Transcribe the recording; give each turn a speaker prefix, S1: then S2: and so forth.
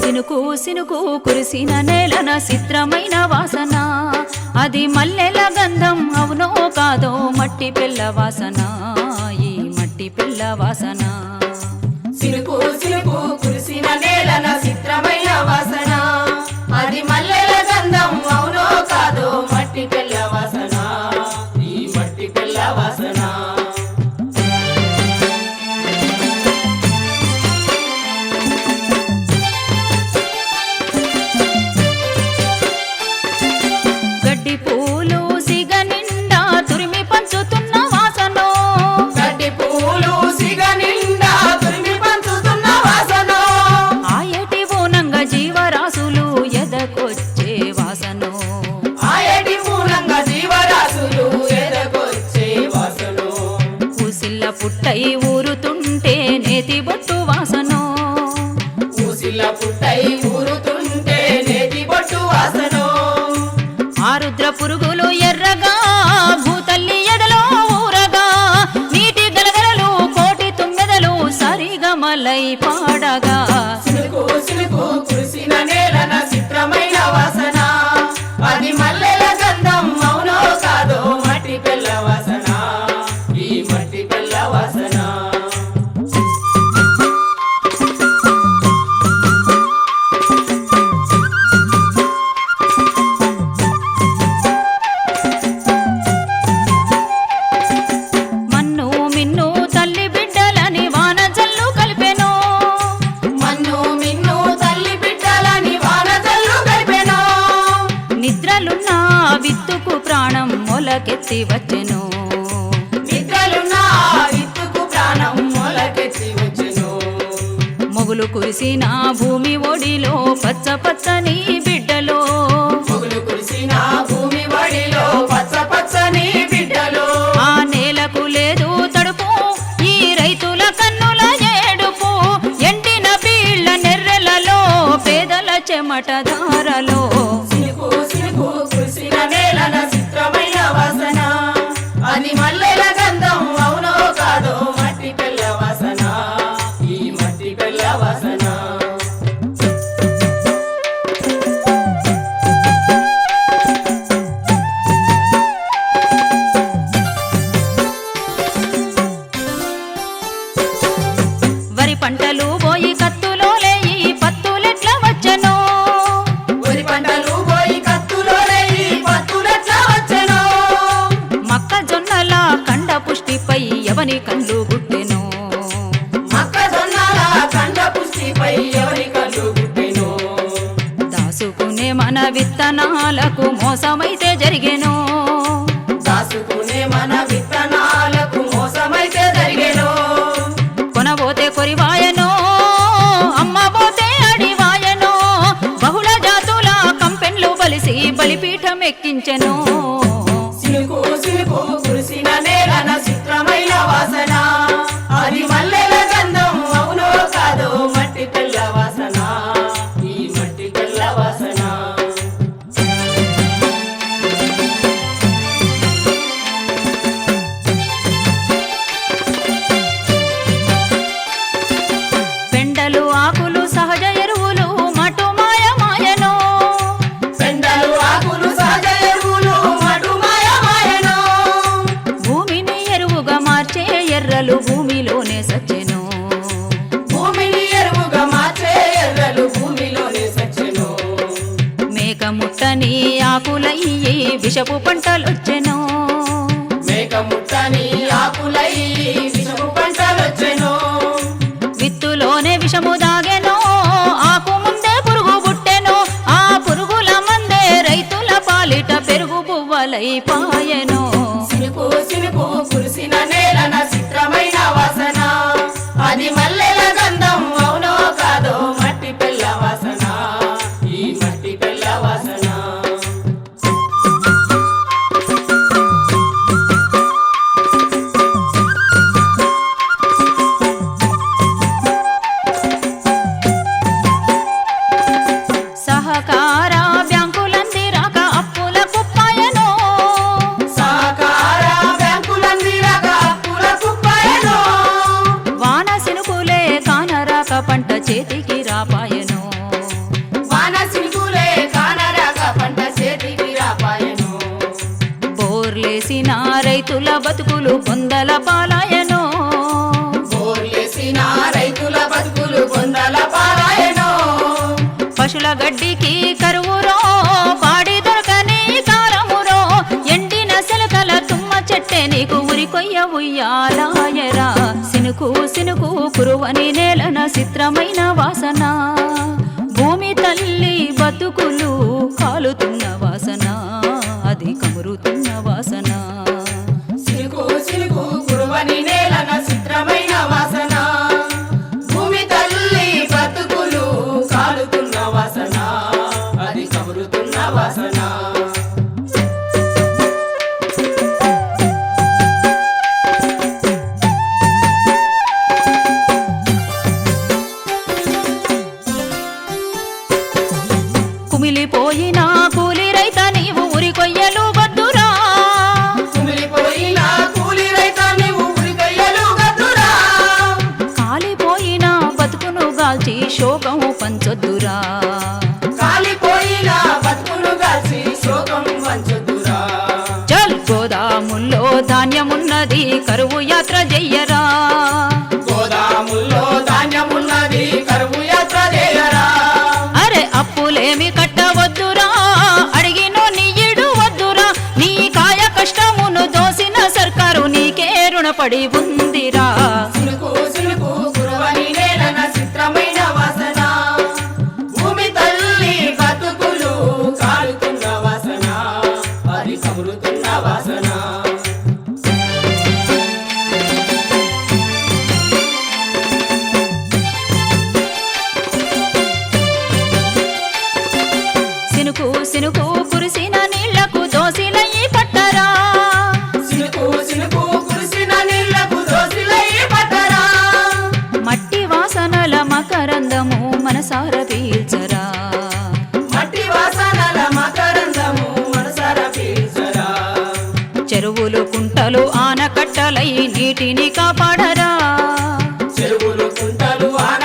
S1: సినుకు సినుకు కురిసిన నేలన చిత్రమైన వాసన. అది మల్లెల గంధం అవునో కాదో మట్టి పిల్ల వాసన. ఈ మట్టి పిల్ల వాసన.
S2: సినుకు సినుకు కురిసిన నేలన చిత్రమైన వాసన.
S1: ఆరుద్ర పురుగు మొలకెత్తి వచ్చెను. మొగులు కురిసిన భూమి ఒడిలో పచ్చ పచ్చని బిడ్డలో.
S2: మొగులు కురిసిన భూమి వడిలో పచ్చ పచ్చని బిడ్డలు.
S1: ఆ నేలకు లేదు తడుపు ఈ రైతుల కన్నుల ఏడుపు. ఎండిన బీళ్ళ నెర్రెలలో పేదల చెమట ధారలో.
S2: అని మల్లెల
S1: ఎవని కళ్ళు గుట్టెను? దాసుకునే మన విత్తనాలకు మోసమైతే జరిగెను.
S2: దాసుకునే మన విత్తనాలకు మోసమైతే జరిగెను.
S1: కొనబోతే కొరివాయనో అమ్మబోతే అడివాయనో. బహుళ జాతుల కంపెన్లు బలిసి బలిపీఠం ఎక్కించెను. పెండలు ఆకులు సహజ ఎరువులు మటు మాయ మాయనో.
S2: పెండలు ఆకులు సహజ ఎరువులు మటు మాయ మాయను.
S1: భూమిని ఎరువుగా మార్చే ఎర్రలు భూమిలోనే సచ్చెను.
S2: భూమిని ఎరువుగా మార్చే ఎర్రలు భూమిలోనే సచ్చెను.
S1: మేక ముట్టని ఆకులయ్యి విషపు పంటలొచ్చెను.
S2: మేక ముట్టని ఆకులై విషము పంటలొచ్చెను
S1: విత్తులోనే విషము దాగెను ఆకు ముందే పురుగు పుట్టెను ఆ పురుగుల మందే రైతుల పాలిట పెరుగు పువ్వలై పాయెను.
S2: సినుకు కురిసిన నేలన చిత్రమైన వాసన. అది మల్లెల గంధ
S1: రైతుల బతుకులు పొందల పాలాయనో
S2: రైతుల బతుకులు పారాయణో.
S1: పశుల గడ్డికి కరువురో పాడి దొరకని కారమురో ఎండిన సెలకల తుమ్మ చెట్టే నీకు ఉరి కొయ్య ఉయ్యాలాయరా. సినుకు సినుకు కురువని నేలన చిత్రమైన వాసన. భూమి తల్లి బతుకులు కాలుతున్న వాసన. అది కమురుతున్న
S2: నేలన చిత్రమైన వాసన. భూమి తల్లి బతుకులు కాలుతున్న వాసన. అది కబురుతున్న వాసన.
S1: పడి ఉందిరా.
S2: సినుకు వాసన. చెరువులు కుంటలు ఆనకట్టలై నీటిని కాపాడరా.
S1: చెరువులు కుంటలు ఆన